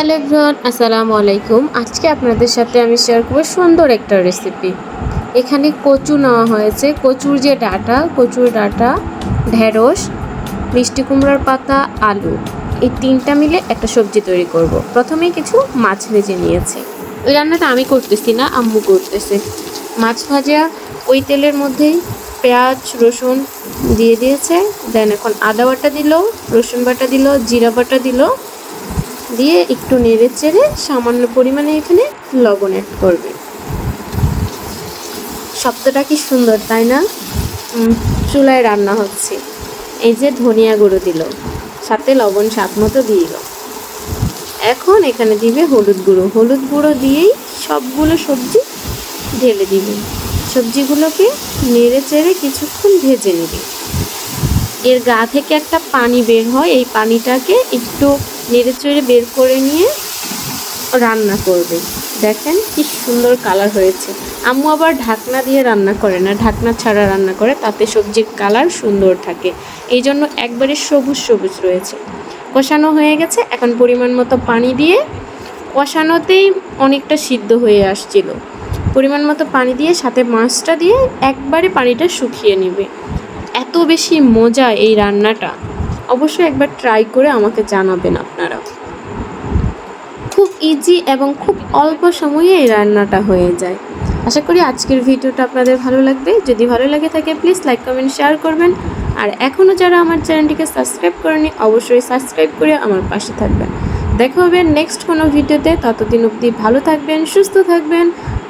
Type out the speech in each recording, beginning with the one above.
Hello everyone, আসসালামু আলাইকুম। আজকে আপনাদের সাথে আমি শেয়ার করব সুন্দর একটা রেসিপি এখানে কচু নেওয়া হয়েছে। কচুর যে ডাটা, কচুর ডাটা, ঢেঁড়স, মিষ্টি কুমড়ার পাতা, আলু, এই তিনটা মিলে একটা সবজি তৈরি করব। প্রথমেই কিছু মাছ ভেজে নিয়েছি। ওই রান্নাটা আমি করতেছি না, আম্মু করতেছে। মাছ ভাজা, ওই তেলের মধ্যেই পেঁয়াজ, রসুন দিয়ে দিয়েছে। দেন এখন আদা বাটা দিল, রসুন বাটা দিল, জিরা বাটা দিল দিয়ে একটু নেড়ে চেড়ে সামান্য পরিমাণে এখানে লবণ অ্যাড করবে। শব্দটা কি সুন্দর, তাই না? চুলায় রান্না হচ্ছে। এই যে ধনিয়া গুঁড়ো দিল, সাথে লবণ স্বাদ মতো দিল। এখন এখানে দিবে হলুদ গুঁড়ো। হলুদ গুঁড়ো দিয়েই সবগুলো সবজি ঢেলে দিবে। সবজিগুলোকে নেড়ে চেড়ে কিছুক্ষণ ভেজে নেবে। এর গা থেকে একটা পানি বের হয়, এই পানিটাকে একটু নেড়ে চেড়ে বের করে নিয়ে রান্না করবে। দেখেন কি সুন্দর কালার হয়েছে। আম্মু আবার ঢাকনা দিয়ে রান্না করে না, ঢাকনা ছাড়া রান্না করে, তাতে সবজির কালার সুন্দর থাকে। এই জন্য একবারে সবুজ সবুজ রয়েছে। কষানো হয়ে গেছে, এখন পরিমাণ মতো পানি দিয়ে কষানোতেই অনেকটা সিদ্ধ হয়ে আসছিল। পরিমাণ মতো পানি দিয়ে সাথে মাছটা দিয়ে একবারে পানিটা শুকিয়ে নেবে। এত বেশি মজা এই রান্নাটা। অবশ্যই একবার ট্রাই করে আমাকে জানাবেন আপনারা। খুব ইজি এবং খুব অল্প সময়ে এই রান্নাটা হয়ে যায়। আশা করি আজকের ভিডিওটা আপনাদের ভালো লাগবে। যদি ভালো লাগে থাকে প্লিজ লাইক কমেন্ট শেয়ার করবেন। আর এখনও যারা আমার চ্যানেলটিকে সাবস্ক্রাইব করেনি অবশ্যই সাবস্ক্রাইব করে আমার পাশে থাকবেন। দেখা হবে নেক্সট কোনো ভিডিওতে। ততদিন অবধি ভালো থাকবেন, সুস্থ থাকবেন।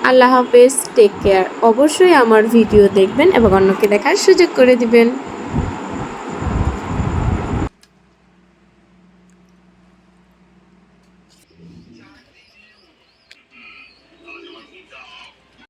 আল্লাহ হাফেজ টেক কেয়ার অবশ্যই আমার ভিডিও দেখবেন এবং অন্যকে দেখার সুযোগ করে দিবেন।